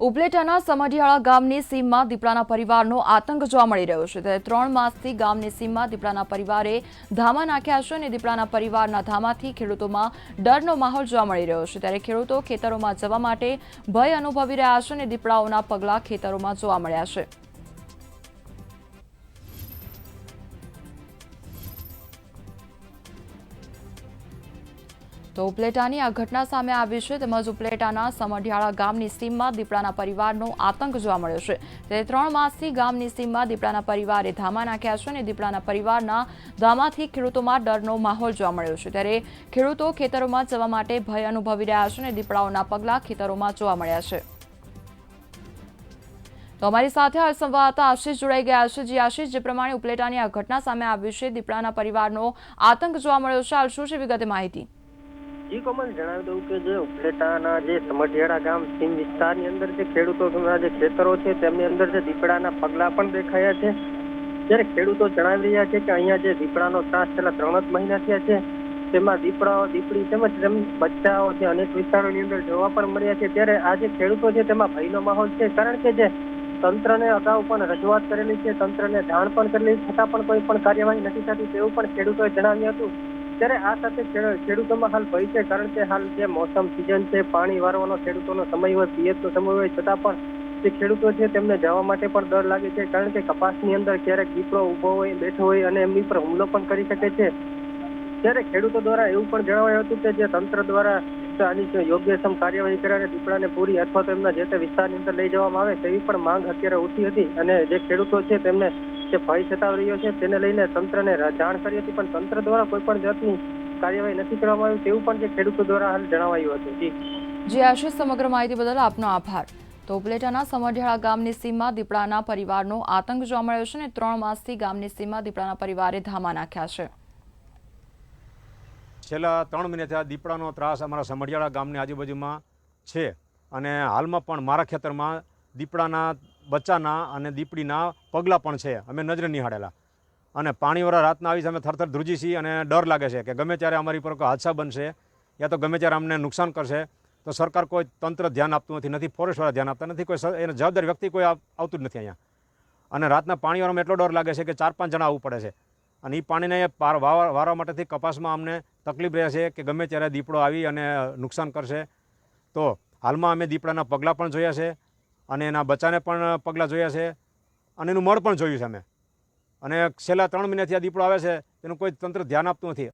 ઉપલેટાના સમઢિયાળા ગામની સીમમાં દીપડાના પરિવારનો આતંક જોવા મળી રહ્યો છે. ત્યારે ત્રણ માસથી ગામની સીમમાં દીપડાના પરિવારે ધામા નાખ્યા છે અને દીપડાના પરિવારના ધામાથી ખેડૂતોમાં ડરનો માહોલ જોવા મળી રહ્યો છે. ત્યારે ખેડૂતો ખેતરોમાં જવા માટે ભય અનુભવી રહ્યા છે અને દીપડાઓના પગલાં ખેતરોમાં જોવા મળ્યા છે. તો ઉપલેટાની આ ઘટના સામે આવી છે. તેમજ ઉપલેટાના સમઢિયાળા ગામની સીમમાં દીપડાના પરિવારનો આતંક જોવા મળ્યો છે. ત્યારે ત્રણ માસથી ગામની સીમમાં દીપડાના પરિવારે ધામા નાખ્યા છે અને દીપડાના પરિવારના ધામાથી ખેડૂતોમાં ડરનો માહોલ જોવા મળ્યો છે. ત્યારે ખેડૂતો ખેતરોમાં જવા માટે ભય અનુભવી રહ્યા છે અને દીપડાઓના પગલાં ખેતરોમાં જોવા મળ્યા છે. તો અમારી સાથે આ સંવાદદાતા આશીષ જોડાઈ ગયા છે. જે આશીષ, જે પ્રમાણે ઉપલેટાની આ ઘટના સામે આવી છે, દીપડાના પરિવારનો આતંક જોવા મળ્યો છે. હાલ શું છે? વિગતે માહિતી. જી કોમલ, જણાવી દઉં કે જે ઉપલેટાના જે સમઢિયાળા ગામ સીમ વિસ્તારની અંદર જે ખેડૂતોના જે ખેતરો છે, તેમની અંદર જે દીપડાના પગલા પણ દેખાયા છે. જ્યારે ખેડૂતો જણાવી રહ્યા છે કે અહીંયા જે દીપડાનો ત્રાસ છેલ્લા ત્રણ જ મહિના થયા છે, તેમાં દીપડાઓ, દીપડી તેમજ તેમ બચ્ચાઓ છે, અનેક વિસ્તારોની અંદર જોવા પણ મળ્યા છે. ત્યારે આ જે ખેડૂતો છે, તેમાં ભયનો માહોલ છે, કારણ કે જે તંત્રને અગાઉ પણ રજૂઆત કરેલી છે, તંત્રને જાણ પણ કરેલી છતાં પણ કોઈ પણ કાર્યવાહી નથી થતી, તેવું પણ ખેડૂતોએ જણાવ્યું હતું. ત્યારે આ સાથે ખેડૂતોમાં હાલ ભય છે, કારણ કે હાલ જે મોસમ સિઝન છે, પાણી વારવાનો ખેડૂતોનો સમય હોય પિયતનો સમય હોય, છતાં પણ જે ખેડૂતો છે, તેમને જવા માટે પણ ડર લાગે છે, કારણ કે કપાસની અંદર ક્યારેક દીપડો ઊભો હોય, બેઠો હોય અને એમની પર હુમલો પણ કરી શકે છે. ત્યારે ખેડૂતો દ્વારા એવું પણ જણાવાયું હતું કે જે તંત્ર દ્વારા આની યોગ્ય સમ કાર્યવાહી કરીને દીપડાને પૂરી અથવા તો એમના જે તે વિસ્તારની અંદર લઈ જવામાં આવે, તેવી પણ માંગ અત્યારે ઉઠી હતી અને જે ખેડૂતો છે, તેમને જે ભય સતાવી રહ્યો છે. તેને લઈને તંત્રને જાણ કરી હતી પણ તંત્ર દ્વારા કોઈ પણ જાતની કાર્યવાહી નથી કરવામાં આવી. તેવું પણ જે ખેડૂતો દ્વારા હાલ જણાવાયું હતું. જી. જી આશીષ સમગ્ર માહિતી બદલ આપનો આભાર. તો ઉપલેટાના સમઢિયાળા ગામની સીમમાં દીપડાના પરિવારનો આતંક જોવા મળ્યો છે અને ત્રણ માસથી ગામની સીમમાં દીપડાના પરિવારે ધામા નાખ્યા છે. છેલ્લા ત્રણ મહિનાથી આ દીપડાનો ત્રાસ અમારા સમઢિયાળા ગામની આજુબાજુમાં છે. અને હાલમાં પણ મારા ખેતરમાં દીપડાના બચ્ચાના અને દીપડીના પગલાં પણ છે. અમે નજરે નિહાળેલા. અને પાણીવાળા રાતના આવી અમે થરથર ધ્રુજી છીએ અને ડર લાગે છે કે ગમે ત્યારે અમારી પર કોઈ હાદસા બનશે યા તો ગમે ત્યારે અમને નુકસાન કરશે, તો સરકાર કોઈ તંત્ર ધ્યાન આપતું નથી નથી ફોરેસ્ટવાળા ધ્યાન આપતા, નથી કોઈ એને જવાબદાર વ્યક્તિ કોઈ આવતું જ નથી અહીંયા. અને રાતના પાણીવાળામાં એટલો ડર લાગે છે કે ચાર પાંચ જણા આવવું પડે છે. અને એ પાણીને વારવા માટેથી કપાસમાં અમને તકલીફ રહે છે કે ગમે ત્યારે દીપડો આવી અને નુકસાન કરશે. તો હાલમાં અમે દીપડાના પગલાં પણ જોયા છે. અને એના બચ્ચાને પણ પગલાં જોયા છે. અને એનું મળ પણ જોયું છે અમે. અને છેલ્લા ત્રણ મહિનાથી આ દીપડો આવે છે, તેનું કોઈ તંત્ર ધ્યાન આપતું નથી.